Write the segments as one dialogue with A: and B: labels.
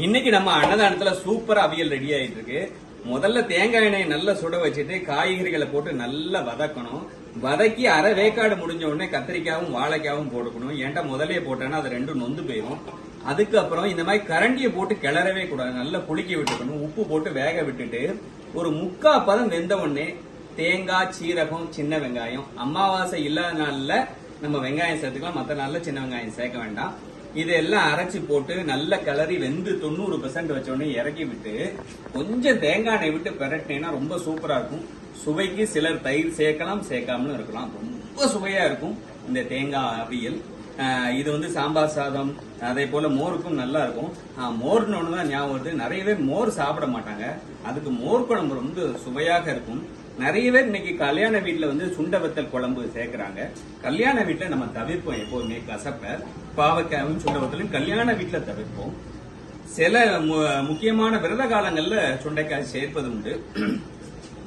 A: இன்னைக்கு நம்ம அன்னதானத்துல சூப்பர் அவியல் ரெடி ஆயிட்டு இருக்கு. முதல்ல தேங்காய் எண்ணெயை நல்லா சுட வச்சுட்டு காய்கறிகளை போட்டு நல்லா வதக்கணும். வதக்கி அரை வேக்காடு முடிஞ்ச உடனே கத்திரிக்காவும் வாழைக்காவும் போட்டுக்கணும். ஏன்டா முதலே போட்டேன்னா அது ரெண்டும் நொந்து போயிடும் அதுக்கப்புறம் இந்த மாதிரி கரண்டியை போட்டு கிளறவே கூடாது. நல்லா குளிக்க விட்டுக்கணும். உப்பு போட்டு வேக விட்டுட்டு ஒரு முக்கா பதம் வெந்த உடனே தேங்காய் சீரகம் சின்ன வெங்காயம். அமாவாசை இல்லாத நாள்ல நம்ம வெங்காயம் சேர்த்துக்கலாம். மற்ற நாளில் சின்ன வெங்காயம் சேர்க்க வேண்டாம். இதெல்லாம் அரைச்சு போட்டு நல்ல கிளறி வெந்து தொண்ணூறு பெர்சன்ட் வச்ச உடனே இறக்கி விட்டு கொஞ்சம் தேங்காய் எண்ணெய் விட்டு பெரட்டினீங்கன்னா ரொம்ப சூப்பரா இருக்கும். சுவைக்கு சிலர் தயிர் சேர்க்கலாம் சேர்க்காமலும் இருக்கலாம். ரொம்ப சுவையா இருக்கும் இந்த தேங்காய் அவியல். இது வந்து சாம்பார் சாதம் அதே போல மோருக்கும் நல்லா இருக்கும். மோர்னு ஒன்று தான் ஞாபகம் வருது. நிறைய பேர் மோர் சாப்பிட மாட்டாங்க. அதுக்கு மோர் குழம்பு ரொம்ப சுவையாக இருக்கும். நிறைய பேர் இன்னைக்கு கல்யாண வீட்டில் வந்து சுண்ட வத்தல் குழம்பு சேர்க்குறாங்க. கல்யாண வீட்டில் நம்ம தவிர்ப்போம் எப்போதுமே. கசப்ப பாவக்காயும் சுண்ட வத்தலும் கல்யாண வீட்டில் தவிர்ப்போம். சில மு- முக்கியமான விரத காலங்களில் சுண்டைக்காய் சேர்ப்பது உண்டு.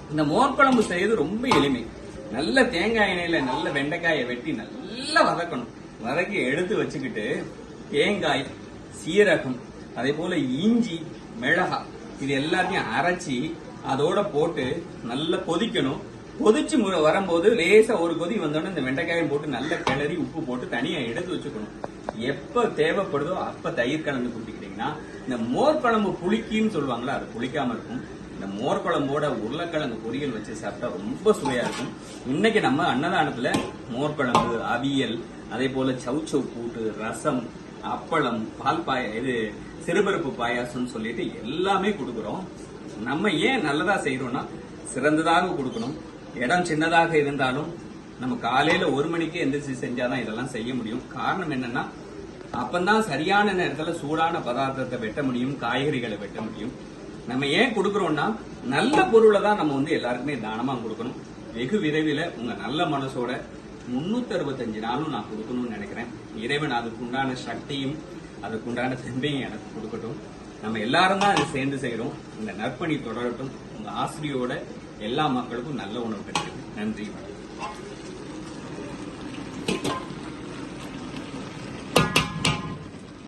A: இந்த மோர் குழம்பு செய்யறது ரொம்ப எளிமை. நல்ல தேங்காய் எண்ணெயில நல்ல வெண்டைக்காயை வெட்டி நல்லா வதக்கணும். வதக்கி எடுத்து வச்சுக்கிட்டு தேங்காய் சீரகம் அதே போல இஞ்சி மிளகாய் இது எல்லாத்தையும் அரைச்சி அதோட போட்டு நல்லா கொதிக்கணும். கொதிச்சு முறை வரும்போது லேசா ஒரு கொதி வந்தோடனே இந்த வெண்டைக்காயும் போட்டு நல்லா கிளறி உப்பு போட்டு தனியா எடுத்து வச்சுக்கணும். எப்ப தேவைப்படுதோ அப்ப தயிர் கலந்து குடிக்கிட்டீங்கன்னா இந்த மோர் குழம்பு புளிக்கின்னு சொல்லுவாங்களா அது புளிக்காம இருக்கும். இந்த மோர் குழம்போட உருளைக்கிழங்கு பொரியல் வச்சு சாப்பிட்டா ரொம்ப சுவையா இருக்கும். இன்னைக்கு நம்ம அன்னதானத்துல மோர் குழம்பு அவியல் அதே போல சவு கூட்டு ரசம் அப்பளம் பால் பாய இது சிறுபருப்பு பாயாசம்னு சொல்லிட்டு எல்லாமே கொடுக்குறோம். நம்ம ஏன் நல்லதா செய்யறோம்னா சிறந்ததாக கொடுக்கணும். இடம் சின்னதாக இருந்தாலும் நம்ம காலையில ஒரு மணிக்கு எந்திரிச்சு செஞ்சாதான் இதெல்லாம் செய்ய முடியும். காரணம் என்னன்னா அப்பந்தான் சரியான நேரத்துல சூடான பதார்த்தத்தை வெட்ட முடியும் காய்கறிகளை வெட்ட முடியும். நம்ம ஏன் கொடுக்கறோம்னா நல்ல பொருளை தான் நம்ம வந்து எல்லாருக்குமே தானமா கொடுக்கணும். வெகு விரைவில் உங்க நல்ல மனசோட முன்னூத்தி அறுபத்தஞ்சு நாளும் நான் கொடுக்கணும்னு நினைக்கிறேன். இறைவன் அதுக்குண்டான சக்தியும் அதுக்குண்டான தன்மையும் எனக்கு கொடுக்கட்டும். நம்ம எல்லாரும் தான் அதை சேர்ந்து செய்கிறோம் இந்த நற்பணி தொடரட்டும். உங்க ஆசிரியோட எல்லா மக்களுக்கும் நல்ல உணவு கிடைக்கும். நன்றி. வணக்கம்